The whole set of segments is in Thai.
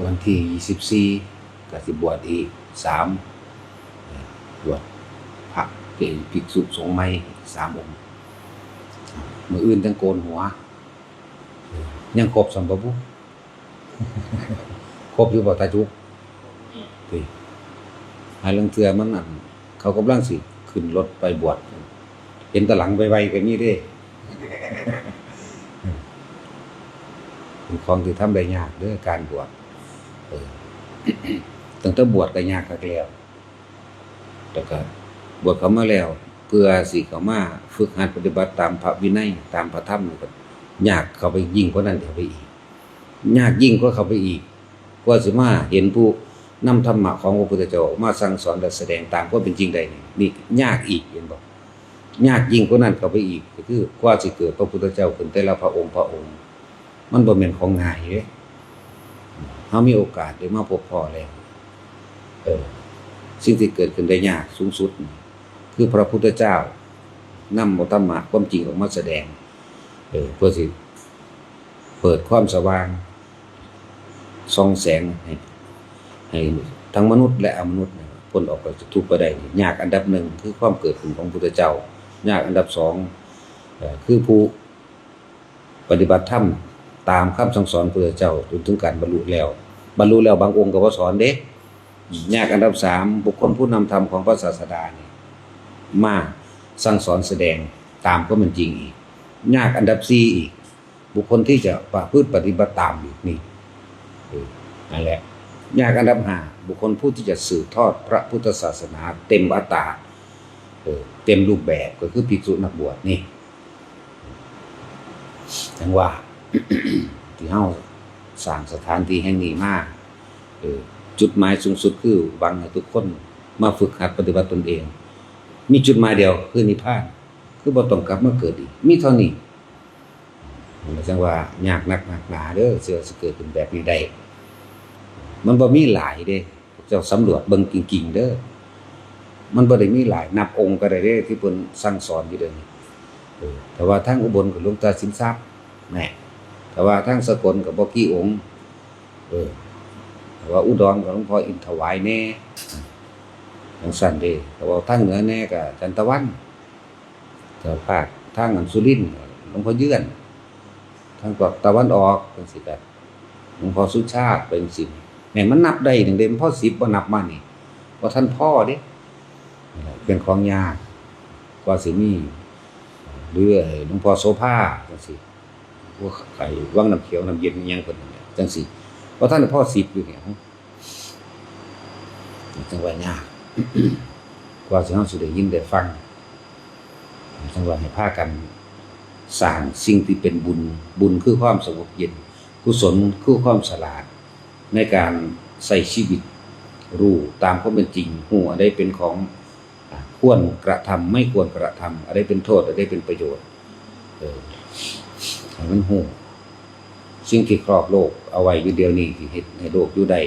วันที่ยี่สิบสี่ก็สิบวชอีกสามบวชพระเป็นภิกษุสงฆ์ใหม่สามองค์มืออื่นทั้งโกนหัว ยังครบสัมบูครบอยู่บ่ตาจุกติหาเรื่องเทือมันอันเขากำลังสิขึ้นรถไปบวชเห็นแตะหลังไวๆกันนี่เด้เป็นของที่ทำได้ยากเด้อการบวช เออตั้งแต่บวชก็ยากคักแล้วแต่ก็บวชเขามาแล้ว เพื่อสิเขามาฝึกหัดปฏิบัติตามพระวินัยตามพระธรรมก็ยากเขาไปยิ่งกว่านั้นเข้าไปอีก ยากยิ่งกว่าเข้าไปอีกกว่าสิมาเห็นผู้นำธรรมะของพระพุทธเจ้ามาสั่งสอนและแสดงตามความเป็นจริงได้นี่ยากอีกเห็นบ่ยากยิ่งกว่านั้นเข้าไปอีกก็คือกว่าสิเกิดพระพุทธเจ้าขึ้นแต่ละพระองค์พระองค์ มันบ่แม่นของง่ายเด้ เฮามีโอกาสได้มาพบพ่อแล้วเออสิ่งที่เกิดขึ้นได้ยากสูงสุด คือพระพุทธเจ้านำธรรมะความจริงออกมาแสดง เออเพื่อสิเปิดความสว่างส่องแสงให้ให้ทั้งมนุษย์และอมนุษย์พ้นออกจากทุกข์ไปได้ยากอันดับหนึ่งคือความเกิดขึ้นของพุทธเจ้ายากอันดับสองคือผู้ปฏิบัติธรรม ตามคำสั่งสอนพระเจ้าจนถึงการบรรลุแล้ว บรรลุแล้วบางองค์ก็บ่สอนเด้ยากอันดับสามบุคคลผู้นำธรรมของพระศาสดาเนี่ยมาสั่งสอนแสดงตามก็มันจริงอีกยากอันดับสี่อีก บุคคลที่จะประพฤติปฏิบัติตามอีกนี่เออนั่นแหละยากอันดับห้าบุคคลผู้ที่จะสืบทอดพระพุทธศาสนา เต็มอัตตาเออเต็มรูปแบบก็คือภิกษุนักบวชนี่จังว่า ที่เฮาสร้างสถานที่แห่งนี้มาเออจุดหมายสูงสุดคือหวังให้ทุกคนมาฝึกหัดปฏิบัติตนเอง มีจุดหมายเดียวคือนิพพาน คือบ่ต้องกลับมาเกิดอีก มีเท่านี้มันจังว่ายากนักหนักหนาเด้อเสือสิเกิดเป็นแบบนี้ได้มันบ่มีหลายเด้เจ้าสำรวจเบิ่งจริงๆเด้อมันบ่ได้มีหลาย นับองค์ก็ได้เด้ที่เพิ่นสั่งสอนอยู่เด้อแต่ว่าทางอุบลกับหลวงตาสินทรัพย์แม่ แต่ว่าทางสกลกับบ่กี่องค์ เออแต่ว่าอุดรกับหลวงพ่ออินถวายแน่ทางสันเด้แต่ว่าทางเหนือแน่กับจันตะวันแต่ภาคทางอันสุรินหลวงพ่อเยื่อนทางตะวันออกเป็นสิแบบหลวงพ่อสุชาติเป็นสิบแหม่มันนับได้ถึงเดมพ่อสิบบ่นับมานี่ว่าท่านพ่อเด้นั่นแหละเป็นของยากกว่าสิมีหรือหลวงพ่อโสภาจังซี่ พวกไข่วังน้ำเขียวน้ำเย็นยังเพิ่นนั่นแหละจังซี่เพราะท่านพ่อสิบอยู่เนี่ยจังว่ายากกว่าสิเฮาสิได้ยินได้ฟังจังว่าให้พากันสร้างสิ่งที่เป็นบุญบุญคือความสงบเย็น กุศลคือความฉลาด ในการใช้ชีวิตรู้ตามความเป็นจริงหูอะไรเป็นของควรกระทำไม่ควรกระทำอะไรเป็นโทษอะไรเป็นประโยชน์ ให้มันหูสิ่งที่ครอบโลกเอาไว้อยู่เดียวนี้ที่เฮ็ดให้โลกอยู่ได้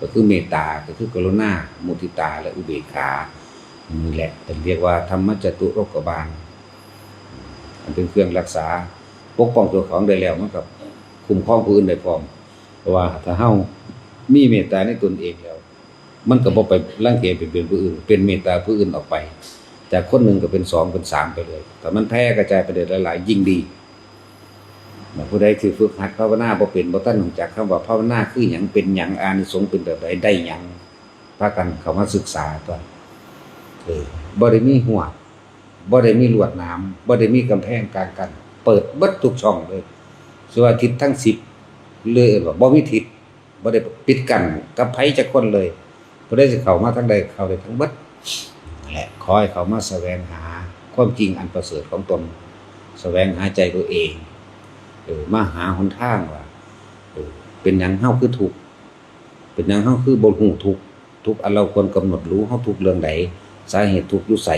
ก็คือเมตตาก็คือกรุณามุทิตาและอุเบกขานี่แหละแต่เรียกว่าธรรมจตุโรคบาลมันเป็นเครื่องรักษาปกป้องตัวของได้แล้วมันกับคุ้มครองผู้อื่นได้พร้อมเพราะว่าถ้าเฮามีเมตตาในตนเองแล้ว มันก็บ่ไปร่างเกเป็นเป็นผู้อื่น เป็นเมตตาผู้อื่นออกไปจากคนหนึ่งก็เป็นสองเป็นสามไปเลยแต่มันแพร่กระจายไปได้หลายๆยิ่งดี ผู้ใดคือฝึกหัดภาวนาบ่เป็นบ่ทันรู้จักคำว่าภาวนาคือหยังเป็นหยังอานิสงส์เป็นแบบใดได้หยังพากันเขามาศึกษาตัวเออบ่ได้มีหัวบ่ได้มีลวดน้ำบ่ได้มีกำแพงกลางกัน เปิดบิดทุกช่องเลยส่วนทิศทั้ง10เลยว่าบ่มีทิศบ่ได้ปิดกั้นกับไผจักคนเลยบ่ได้สิเข้ามาทางใดเข้าได้ทั้งบิดแหละขอให้เขามาแสวงหาความจริงอันประเสริฐของตนแสวงหาใจตัวเอง เออมาหาหนทางว่าเออเป็นหยังเฮาคือทุกเป็นหยังเฮาคือบ่ฮู้ทุกทุกอันเราควรกำหนดรู้เฮาทุกเรื่องใดสาเหตุทุกอยู่ไส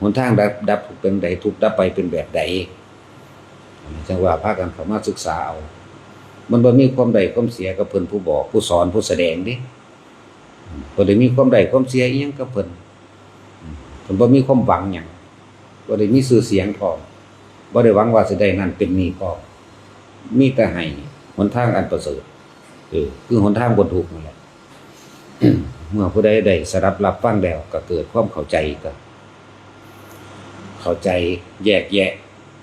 หนทางดับดับทุกเป็นใดทุกดับไปเป็นแบบใดจังว่าพากันเข้ามาศึกษาเอามันบ่มีความใดความเสียกับเพิ่นผู้บอกผู้สอนผู้แสดงดิบ่ได้มีความใดความเสียอีหยังกับเพิ่นมเพิ่นบ่มีความหวังหยังบ่ได้มีชื่อเสียงพร้อม บ่ได้หวังว่าสิได้นั่นเป็นนี่พร้อมมีแต่ให้หนทางอันประเสริฐเออคือหนทางบนถูกนั่นแหละเมื่อผู้ใดได้สรับรับฟังแล้วก็เกิดความเข้าใจก็เข้าใจแยกแยะ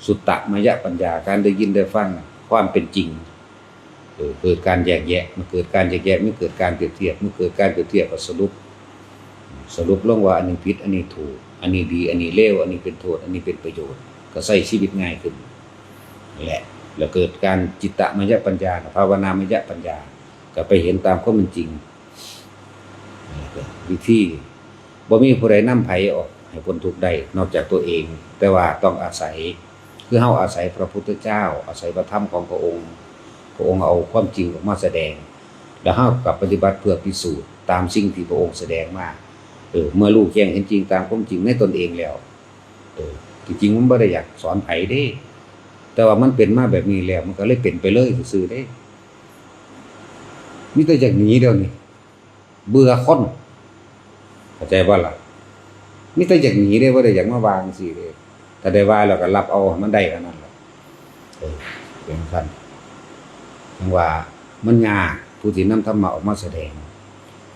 สุตตะมยะปัญญาการได้ยินได้ฟังความเป็นจริงเกิดการแยกแยะมันเกิดการแยกแยะไม่เกิดการเปรียบเทียบเมื่อเกิดการเปรียบเทียบก็สรุป สรุปลงว่าอันนี้ผิดอันนี้ถูก อันนี้ดี อันนี้เลวอันนี้เป็นโทษ อันนี้เป็นประโยชน์ ก็ใช้ชีวิตง่ายขึ้นนั่แหละ แล้วเกิดการจิตตมยปัญญาภาวนามยปัญญา ก็ไปเห็นตามความเป็นจริงนี่ก็วิธีบ่มีผู้ใดนำไผออกให้พ้นทุกข์ได้นอกจากตัวเอง แต่ว่าต้องอาศัยคือเฮาอาศัยพระพุทธเจ้า อาศัยพระธรรมของพระองค์ พระองค์เอาความจริงออกมาแสดง แล้วเฮากับปฏิบัติเพื่อพิสูจน์ตามสิ่งที่พระองค์แสดงมาเออเมื่อรู้แจ้งเห็นจริงตามความจริงในตนเองแล้วเออ จริงมันบ่ได้อยากสอนไผเด้ แต่ว่ามันเป็นมาแบบนี้แล้ว มันก็เลยเป็นไปเลยซื่อๆเด้มีแต่จากหนีเดียวนี้เบื่อคนเข้าใจว่าล่ะมีแต่จากหนีได้ว่าได้อยากมาวางสิเด้แต่ได้ว่าแล้วก็รับเอามันได้กันนั่นแหละเป็นขั้นจังว่ามันยากผู้ที่นำธรรมะออกมาแสดง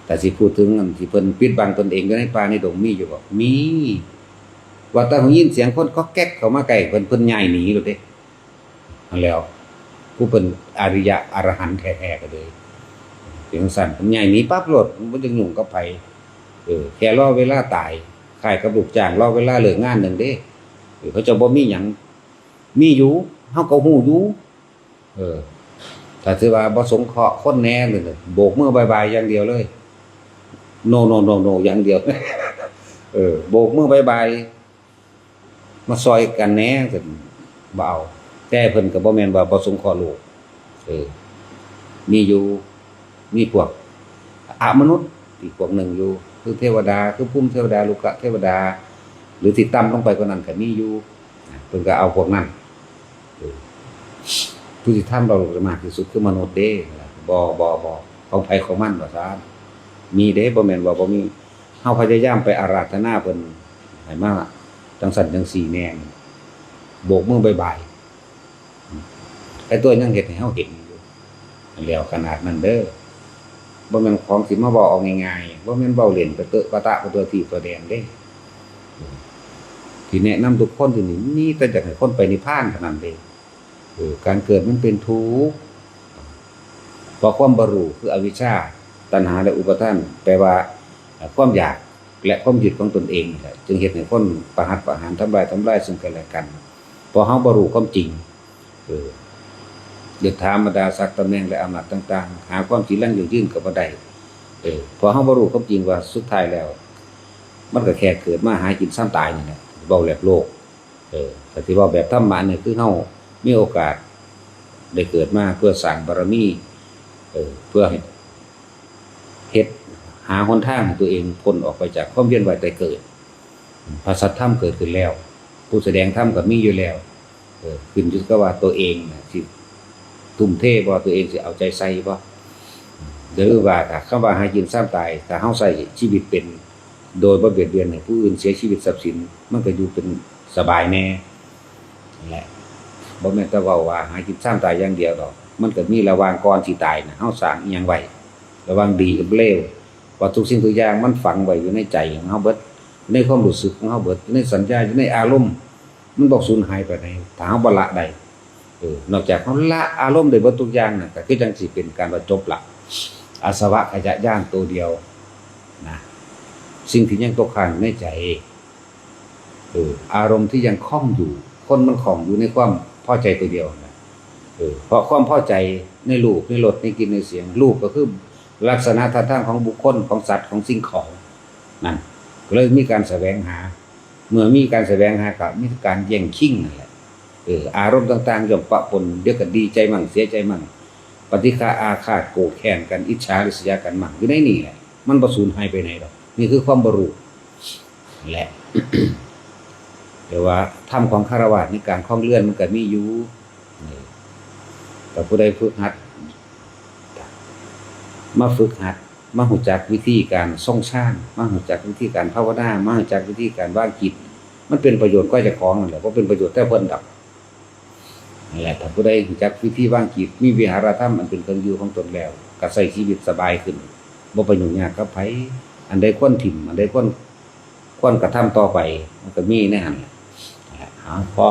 แต่สิพูดถึงอันที่เพิ่นปิดบังตนเองอยู่ในป่าในดงมีอยู่บ่มี ว่าแตาหูยินเสียงคนก็แก๊กเขามาใกล้เพิ่นเพิ่นย้ายหนีแล้วเด้นั่นแล้วผู้เป็นอริยะอรหันต์แท้ๆก็เลยเสียงสั่นผมใหญ่หนีปั๊บรถมันจะหยุ่งกับไผเออแค่รอเวลาตายขายกับลูกจางรอเวลาเหลิกงานหนึ่งเด้เออเขาจะบ่มีหยังมีอยู่เฮาก็ฮู้อยู่เออถ้าถือว่าบ่สงเคราะห์คนแน่เลยเลยโบกมือบายบายอย่างเดียวเลย โนโนโนโนอย่างเดียว เออโบกมือบายบาย มาซอยกันแหน่กันบ่เอาแต่เพิ่นก็บ่แม่นว่าบ่สงเคราะห์ลูกเออมีอยู่มีพวกอมนุษย์อีกพวกหนึ่งอยู่ คือเทวดาคือพุ่มเทวดาลูกะเทวดา หรือที่ต่ำลงไปกว่านั้นก็มีอยู่เพิ่นก็เอาพวกนั้นเออผู้ที่ทำเรามากที่สุดคือมนุษย์เด้บ่บ่บ่ของไผของมันว่าซะมีเด้บ่แม่นว่าบ่มีเฮาพยายามไปอาราธนาเพิ่นให้มา จังสันจังสี่แนงโบกมือบ๊ายบไอ้ตัวยังเฮ็ดให้เฮาเห็นอยู่แล้วขนาดนั้นเด้อบ่แม่นของสิมาบอกเอาง่ายๆบ่แม่นเว้าเล่นไปเตอะปะตะไปตัวที่ตัวแดงเด้ที่แนะนำทุกคนที่นี่มีแต่อยากให้คนไปนิพพานเท่านั้นเด้เออการเกิดมันเป็นทุกข์เพราะความบรูคืออวิชชา ตัณหาและอุปทานแปลว่าความอยาก และความยึดของตนเองแหละจึงเฮ็ดให้คนประหัตประหารทำลายทำลายซึ่งกันและกันพราะเฮาบ่รู้ความจริงเออเดือดธรรมดาศักดิ์ตำแหน่งและอำนาจต่าง ๆ หาความจริงลั่งอยู่ยื่นกับบ่ได้เออพอเฮาบ่รู้ความจริงว่าสุดท้ายแล้ว มันก็แค่เกิดมาหากินซ้ำตายนี่แหละเว้าแบบโลก เออแต่ที่ว้าแบบธรรมะเนี่ยคือเฮามีโอกาสได้เกิดมาเพื่อสร้างบารมีเออเพื่อ หาหนทางให้ตัวเองพ้นออกไปจากความเวียนว่ายตายเกิดพระสัทธรรมเกิดขึ้นแล้ว ผู้แสดงธรรมก็มีอยู่แล้วเออขึ้นอยู่กับว่าตัวเองน่ะสิทุ่มเทบ่ตัวเองสิเอาใจใส่บ่หรือว่าถ้าคำว่าหากินซ้ำตายถ้าเฮาใส่ชีวิตเป็น โดยบ่เบียดเบียนให้ผู้อื่นเสียชีวิตทรัพย์สิน มันก็อยู่เป็นสบายแน่แหละบ่แม่นแต่ว้าว่าหากินซ้ำตายอย่างเดียวดอก มันก็มีระวางก่อนสิตายนะเฮาสร้างอีหยังไว้ระว่างดีกับเลว ว่าทุกสิ่งทุกอย่างมันฝังไว้อยู่ในใจของเฮาเบิดในความรู้สึกของเฮาเบิดในสัญญาอยู่ในอารมณ์ มันบ่สูญหายไปไหนถาเฮาบ่ละได้เออนอกจากเขาละอารมณ์ได้เบิดทุกอย่างน่ะก็คือจังสิเป็นการว่าจบละอาสวะขยะย่างตัวเดียวนะสิ่งที่ยังตกค้างในใจเอออารมณ์ที่ยังคล้องอยู่ คนมันคล้องอยู่ในความพอใจตัวเดียวนะเออเพราะความพอใจในรูปในรสในกลิ่นในเสียงรูปก็คือ ลักษณะท่าทางของบุคคลของสัตว์ของสิ่งของนั่นเลยมีการแสวงหา เมื่อมีการแสวงหาก็มีการแย่งชิงนั่นแหละเอออารมณ์ต่างๆย่อมปะปนเดี๋ยวก็ดีใจมั่งเสียใจมั่งปฏิฆาอาฆาตโกรธแค้นกันอิจฉาริษยากันมั่งอยู่ในนี่แหละมันบ่สูญหายไปไหนหรอกนี่คือความบรูแหละแต่ว่าธรรมของคารวะในการคล้องเลื่อนมันก็มีอยู่นี่แต่ผู้ใดฝึกหัด มาฝึกหัด มาหูจักวิธีการทรงชาติมาหูจักวิธีการภาวนา มาหูจักวิธีการว่างจิต มันเป็นประโยชน์ก็จะของนั่นแหละเพราะเป็นประโยชน์แต่เพิ่นดับนั่นแหละถ้าผู้ใดรู้จักวิธีวางจิต มีวิหารธรรมอันเป็นเครื่องอยู่ของตนแล้วก็ใช้ชีวิตสบายขึ้นบ่ไปยุ่งยากกับไผอันใดควรถิ่มอันใดควรควรกระทำต่อไป มันก็มีในหันแน่นแหละเอาพอ